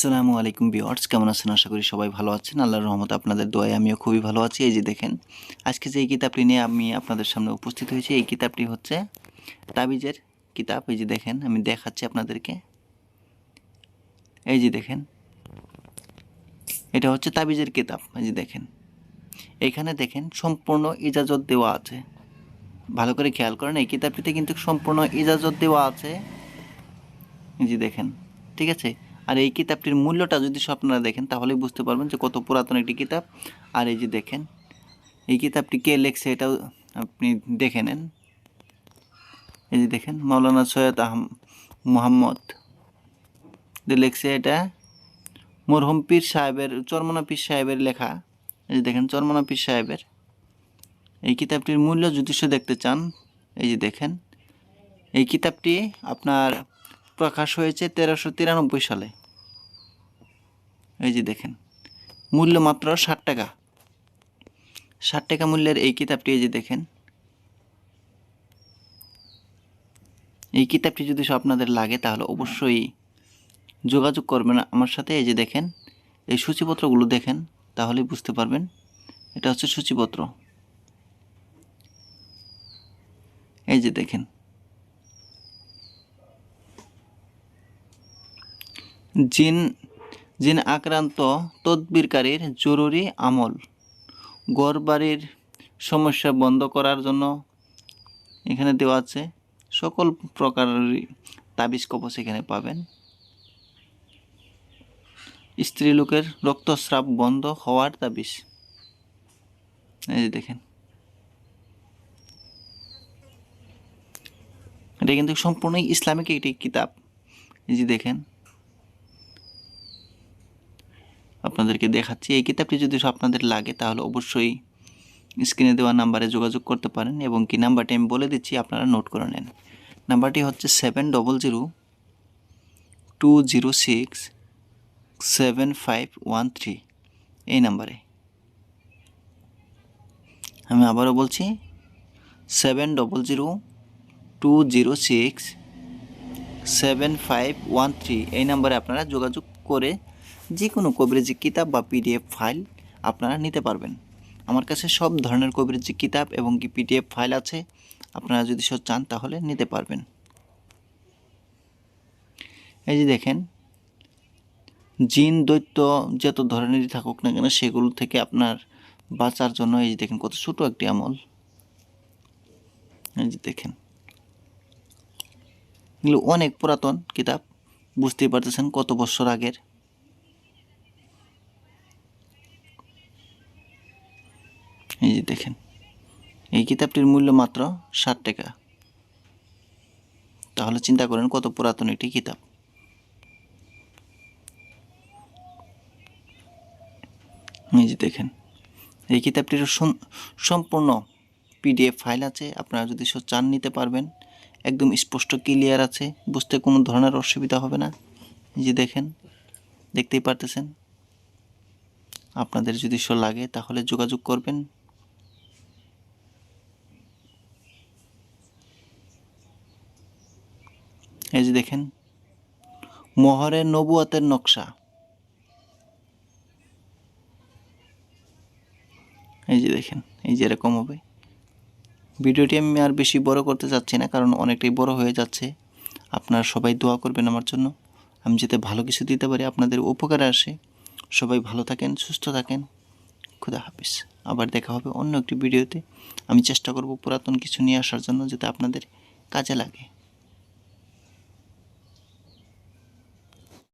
আসসালামু আলাইকুম বিওয়ার্স কেমন আছেন? আশা করি সবাই ভালো আছেন। আল্লাহর রহমত আপনাদের দোয়ায় আমিও খুবই ভালো আছি। এই যে দেখেন, আজকে যে এই কিতাবটি নিয়ে আমি আপনাদের সামনে উপস্থিত হয়েছি, এই কিতাবটি হচ্ছে তাবিজের কিতাব। এই যে দেখেন, আমি দেখাচ্ছি আপনাদেরকে। এই যে দেখেন, এটা হচ্ছে তাবিজের কিতাব। এই যে দেখেন, এখানে দেখেন, সম্পূর্ণ ইজাজত দেওয়া আছে। ভালো করে খেয়াল করেন, এই কিতাবটিতে কিন্তু সম্পূর্ণ ইজাজত দেওয়া আছে। এই যে দেখেন, ঠিক আছে? আর এই কিতাবটির মূল্যটা যদি আপনারা দেখেন, তাহলেই বুঝতে পারবেন যে কত পুরাতন একটি কিতাব। আর এই যে দেখেন, এই কিতাবটি কে লেখছে এটাও আপনি দেখে নেন। এই যে দেখেন, মাওলানা সৈয়দ আহম মোহাম্মদ। যে লেখছে এটা মরহুম পীর সাহেবের, চরমনা পীর সাহেবের লেখা। এই যে দেখেন, চরমনা পীর সাহেবের। এই কিতাবটির মূল্য সে দেখতে চান, এই যে দেখেন, এই কিতাবটি আপনার প্রকাশ হয়েছে তেরোশো তিরানব্বই সালে। এই যে দেখেন, মূল্য মাত্র ষাট টাকা। ষাট টাকা মূল্যের এই কিতাবটি, এই যে দেখেন, এই কিতাবটি যদি আপনাদের লাগে, তাহলে অবশ্যই যোগাযোগ করবেন আমার সাথে। এই যে দেখেন, এই সূচিপত্রগুলো দেখেন, তাহলেই বুঝতে পারবেন। এটা হচ্ছে সূচিপত্র। এই যে দেখেন, জিন জিন আক্রান্ত তদবিরকারীর জরুরি আমল। গড়বাড়ির সমস্যা বন্ধ করার জন্য এখানে দেওয়া আছে, সকল প্রকারের তাবিজ কবচ এখানে পাবেন। স্ত্রী লোকের রক্তস্রাব বন্ধ হওয়ার তাবিজ। এই যে দেখেন। এটা কিন্তু সম্পূর্ণই ইসলামিক একটি কিতাব। এই যে দেখেন। আপনাদেরকে দেখাচ্ছি। এই কিতাবটি যদি আপনাদের লাগে, তাহলে অবশ্যই স্ক্রিনে দেওয়া নাম্বারে যোগাযোগ করতে পারেন এবং কি নাম্বারটি আমি বলে দিচ্ছি, আপনারা নোট করে নেন। নাম্বারটি হচ্ছে seven double zero two zero six seven five one three এই নাম্বারে। আমি আবারও বলছি seven double zero two zero six seven five one three এই নাম্বারে আপনারা যোগাযোগ করে যে কোনো কবিরাজি কিতাব বা পিডিএফ ফাইল আপনারা নিতে পারবেন। আমার কাছে সব ধরনের কবিরাজি কিতাব এবং কি পিডিএফ ফাইল আছে, আপনারা যদি সব চান তাহলে নিতে পারবেন। এই যে দেখেন, জিন, দৈত্য যত ধরনেরই থাকুক না কেন সেগুলো থেকে আপনার বাঁচার জন্য এই যে দেখেন কত ছোটো একটি আমল। এই যে দেখেন, এগুলো অনেক পুরাতন কিতাব, বুঝতেই পারতেছেন কত বছর আগের। এই যে দেখেন, এই কিতাবটির মূল্য মাত্র ষাট টাকা। তাহলে চিন্তা করেন কত পুরাতন একটি কিতাব। এই যে দেখেন, এই কিতাবটির সম্পূর্ণ পিডিএফ ফাইল আছে, আপনারা যদি চান নিতে পারবেন। একদম স্পষ্ট ক্লিয়ার আছে, বুঝতে কোনো ধরনের অসুবিধা হবে না। যে দেখেন, দেখতেই পারতেছেন। আপনাদের যদি সো লাগে তাহলে যোগাযোগ করবেন। এই যে দেখেন মোহরের নবুয়াতের নকশা। এই যে দেখেন, এই যে এরকম হবে। ভিডিওটি আমি আর বেশি বড় করতে চাচ্ছি না, কারণ অনেকটাই বড় হয়ে যাচ্ছে। আপনারা সবাই দোয়া করবেন আমার জন্য। আমি যাতে ভালো কিছু দিতে পারি, আপনাদের উপকারে আসে। সবাই ভালো থাকেন, সুস্থ থাকেন। খুদা হাফিজ। আবার দেখা হবে অন্য একটি ভিডিওতে। আমি চেষ্টা করব পুরাতন কিছু নিয়ে আসার জন্য, যাতে আপনাদের কাজে লাগে।